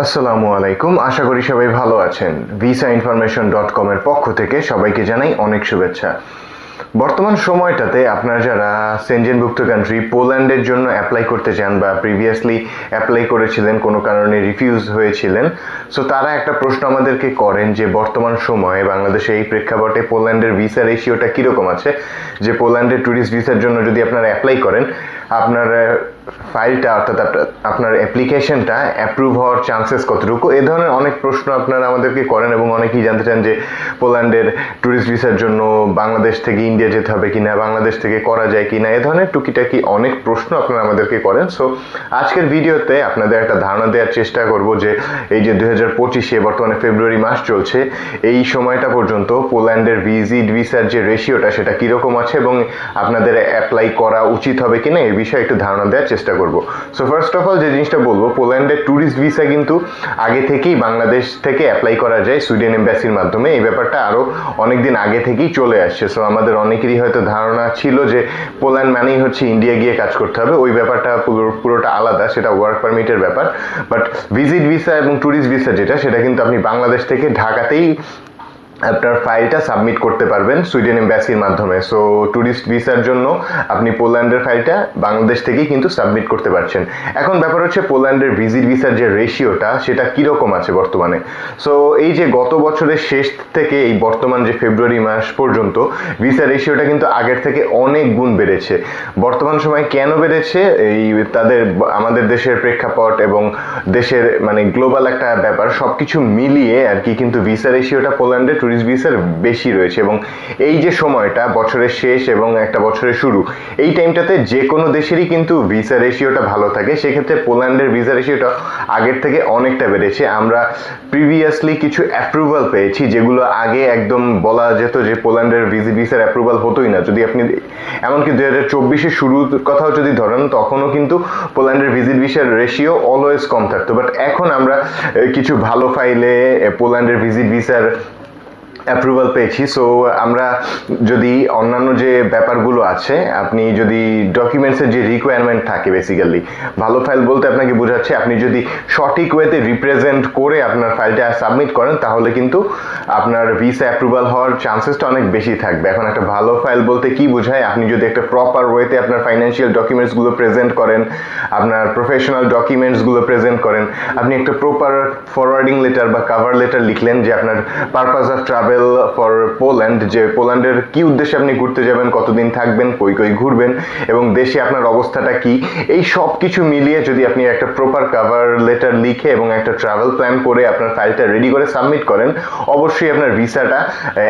আসসালামু আলাইকুম। আশা করি সবাই ভালো আছেন। ভিসা ইনফরমেশন ডট কমের পক্ষ থেকে সবাইকে জানাই অনেক শুভেচ্ছা। বর্তমান সময়টাতে আপনারা যারা সেনজেনভুক্ত কান্ট্রি পোল্যান্ডের জন্য অ্যাপ্লাই করতে চান বা প্রিভিয়াসলি অ্যাপ্লাই করেছিলেন, কোনো কারণে রিফিউজ হয়েছিলেন সো তারা একটা প্রশ্ন আমাদেরকে করেন যে বর্তমান সময়ে বাংলাদেশে এই প্রেক্ষাপটে পোল্যান্ডের ভিসা রেশিওটা কীরকম আছে? যে পোল্যান্ডের ট্যুরিস্ট ভিসার জন্য যদি আপনারা অ্যাপ্লাই করেন আপনার ফাইলটা অর্থাৎ আপনার- অ্যাপ্লিকেশনটা অ্যাপ্রুভ হওয়ার চান্সেস কতটুকু? এ ধরনের অনেক প্রশ্ন আপনারা আমাদেরকে করেন এবং অনেকেই জানতে চান যে পোল্যান্ডের ট্যুরিস্ট ভিসার জন্য বাংলাদেশ থেকে ইন্ডিয়া যেতে হবে কি না বাংলাদেশ থেকে করা যায় কি না এ ধরনের টুকিটাকি অনেক প্রশ্ন আপনারা আমাদেরকে করেন। সো আজকের ভিডিওতে আপনাদের একটা ধারণা দেওয়ার চেষ্টা করব যে এই যে দুই হাজার পঁচিশে বর্তমানে ফেব্রুয়ারি মাস চলছে, এই সময়টা পর্যন্ত পোল্যান্ডের ভিজিট ভিসার যে রেশিওটা সেটা কীরকম আছে এবং আপনাদের অ্যাপ্লাই করা উচিত হবে কি না এই বিষয়ে একটু ধারণা দেওয়ার চেষ্টা করব। সো ফার্স্ট অফ অল যে জিনিসটা বলব, পোল্যান্ডের ট্যুরিস্ট ভিসা কিন্তু আগে থেকেই বাংলাদেশ থেকে অ্যাপ্লাই করা যায় সুইডেন এম্বাসির মাধ্যমে। এই ব্যাপারটা আরও অনেক দিন আগে থেকেই চলে আসছে। সো আমাদের অনেকেরই হয়তো ধারণা ছিল যে পোল্যান্ড মানেই হচ্ছে ইন্ডিয়া গিয়ে কাজ করতে হবে। ওই ব্যাপারটা পুরো- পুরোটা আলাদা, সেটা ওয়ার্ক পারমিটের ব্যাপার। বাট ভিজিট ভিসা এবং ট্যুরিস্ট ভিসা যেটা, সেটা কিন্তু আপনি বাংলাদেশ থেকে ঢাকাতেই আপনার ফাইলটা সাবমিট করতে পারবেন সুইডেন এম্বাসির মাধ্যমে। সো ট্যুরিস্ট ভিসার জন্য আপনি পোল্যান্ডের ফাইলটা বাংলাদেশ থেকেই কিন্তু সাবমিট করতে পারছেন। এখন ব্যাপার হচ্ছে পোল্যান্ডের ভিজিট ভিসার যে রেশিওটা সেটা কীরকম আছে বর্তমানে? সো এই যে গত বছরের শেষ থেকে এই বর্তমান যে ফেব্রুয়ারি মাস পর্যন্ত ভিসা রেশিওটা কিন্তু আগের থেকে অনেক গুণ বেড়েছে। বর্তমান সময় কেন বেড়েছে? এই তাদের, আমাদের দেশের প্রেক্ষাপট এবং দেশের মানে গ্লোবাল একটা ব্যাপার সব কিছু মিলিয়ে আর কি কিন্তু ভিসা রেশিওটা পোল্যান্ডে ট্যুরিস্ট ভিসার বেশি রয়েছে এবং এই যে সময়টা, বছরের শেষ এবং একটা বছরের শুরু, এই টাইমটাতে যে কোনো দেশেরই কিন্তু ভিসা রেশিওটা ভালো থাকে। সেক্ষেত্রে পোল্যান্ডের ভিসা রেশিওটা আগের থেকে অনেকটা বেড়েছে। আমরা প্রিভিয়াসলি কিছু অ্যাপ্রুভাল পেয়েছি, যেগুলো আগে একদম বলা যেত যে পোল্যান্ডের ভিজি ভিসার অ্যাপ্রুভাল হতোই না। যদি আপনি এমনকি দু হাজার চব্বিশের শুরুর কথাও যদি ধরেন, তখনও কিন্তু পোল্যান্ডের ভিজিট ভিসার রেশিও অলওয়েজ কম থাকতো। বাট এখন আমরা কিছু ভালো ফাইলে পোল্যান্ডের ভিজিট ভিসার অ্যাপ্রুভাল পেয়েছি। সো আমরা যদি অন্যান্য যে ব্যাপারগুলো আছে, আপনি যদি ডকুমেন্টসের যে রিকোয়ারমেন্ট থাকে বেসিক্যালি ভালো ফাইল বলতে আপনাকে বোঝাচ্ছে, আপনি যদি সঠিক ওয়েতে রিপ্রেজেন্ট করে আপনার ফাইলটা সাবমিট করেন, তাহলে কিন্তু আপনার ভিসা অ্যাপ্রুভাল হওয়ার চান্সেসটা অনেক বেশি থাকবে। এখন একটা ভালো ফাইল বলতে কি বোঝায়, আপনি যদি একটা প্রপার ওয়েতে আপনার ফাইন্যান্সিয়াল ডকুমেন্টসগুলো প্রেজেন্ট করেন, আপনার প্রফেশনাল ডকুমেন্টসগুলো প্রেজেন্ট করেন, আপনি একটা প্রপার ফরওয়ার্ডিং লেটার বা কাভার লেটার লিখলেন যে আপনার purpose of travel for Poland যে পোল্যান্ডের কি উদ্দেশ্যে আপনি ঘুরতে যাবেন, কতদিন থাকবেন, কই কই ঘুরবেন, এবং দেশে আপনার অবস্থাটা কি, এই সব কিছু মিলিয়ে যদি আপনি একটা প্রপার কাভার লেটার লিখে এবং একটা ট্রাভেল প্ল্যান করে আপনার ফাইলটা রেডি করে সাবমিট করেন, অবশ্যই আপনার ভিসাটা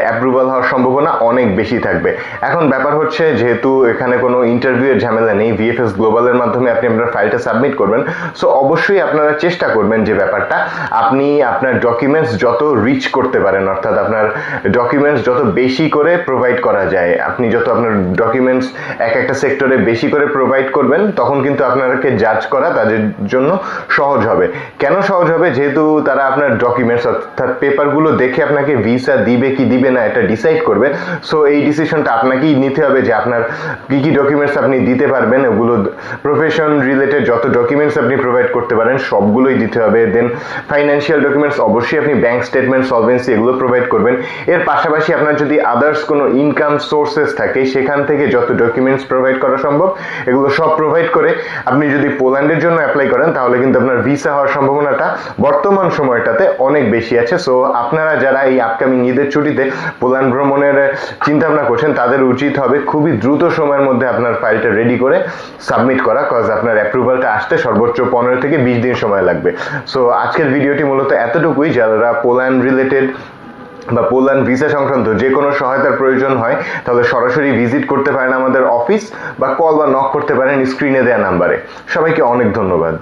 অ্যাপ্রুভাল হওয়ার সম্ভাবনা অনেক বেশি থাকবে। এখন ব্যাপার হচ্ছে, যেহেতু এখানে কোনো ইন্টারভিউয়ের ঝামেলা নেই ভিএফএস গ্লোবালের মাধ্যমে আপনি আপনার ফাইলটা সাবমিট করবেন সো অবশ্যই আপনারা চেষ্টা করবেন যে ব্যাপারটা, আপনি আপনার ডকুমেন্টস যত রিচ করতে পারেন, অর্থাৎ আপনার ডকুমেন্টস যত বেশি করে প্রোভাইড করা যায়, আপনি যত আপনার ডকুমেন্টস এক একটা সেক্টরে বেশি করে প্রোভাইড করবেন, তখন কিন্তু আপনাকে জাজ করা তাদের জন্য সহজ হবে। কেন সহজ হবে? যেহেতু তারা আপনার ডকুমেন্টস অর্থাৎ পেপারগুলো দেখে আপনাকে ভিসা দিবে কি দিবে না এটা ডিসাইড করবে। সো এই ডিসিশনটা আপনাকেই নিতে হবে যে আপনার কী কী ডকুমেন্টস আপনি দিতে পারবেন, ওগুলো প্রফেশন রিলেটেড যত ডকুমেন্টস আপনি প্রোভাইড করতে পারেন, সবগুলোই দিতে হবে। দেন ফাইন্যান্সিয়াল ডকুমেন্টস অবশ্যই আপনি ব্যাংক স্টেটমেন্ট সলভেন্সি এগুলো প্রোভাইড করবেন। এর পাশাপাশি আপনার যদি আদার্স কোনো ইনকাম সোর্সেস থাকে, সেখান থেকে যত ডকুমেন্টস প্রোভাইড করা সম্ভব, এগুলো সব প্রোভাইড করে আপনি যদি পোল্যান্ডের জন্য অ্যাপ্লাই করেন, তাহলে কিন্তু আপনার ভিসা হওয়ার সম্ভাবনাটা বর্তমান সময়টাতে অনেক বেশি আছে। সো আপনারা যারা এই আপকামিং ঈদের ছুটিতে পোল্যান্ড ভ্রমণের চিন্তা ভাবনা করছেন, তাদের উচিত হবে খুবই দ্রুত সময়ের মধ্যে আপনার ফাইলটা রেডি করে সাবমিট করা কজ আপনার অ্যাপ্রুভালটা আসতে সর্বোচ্চ পনেরো থেকে বিশ দিন সময় লাগবে। সো আজকের ভিডিওটি মূলত এতটুকুই। যারা পোল্যান্ড রিলেটেড বা পোল্যান্ড ভিসা সংক্রান্ত যে কোনো সহায়তার প্রয়োজন হয়, তাহলে সরাসরি ভিজিট করতে পারেন আমাদের অফিস বা কল বা নক করতে পারেন স্ক্রিনে দেওয়া নাম্বারে। সবাইকে অনেক ধন্যবাদ।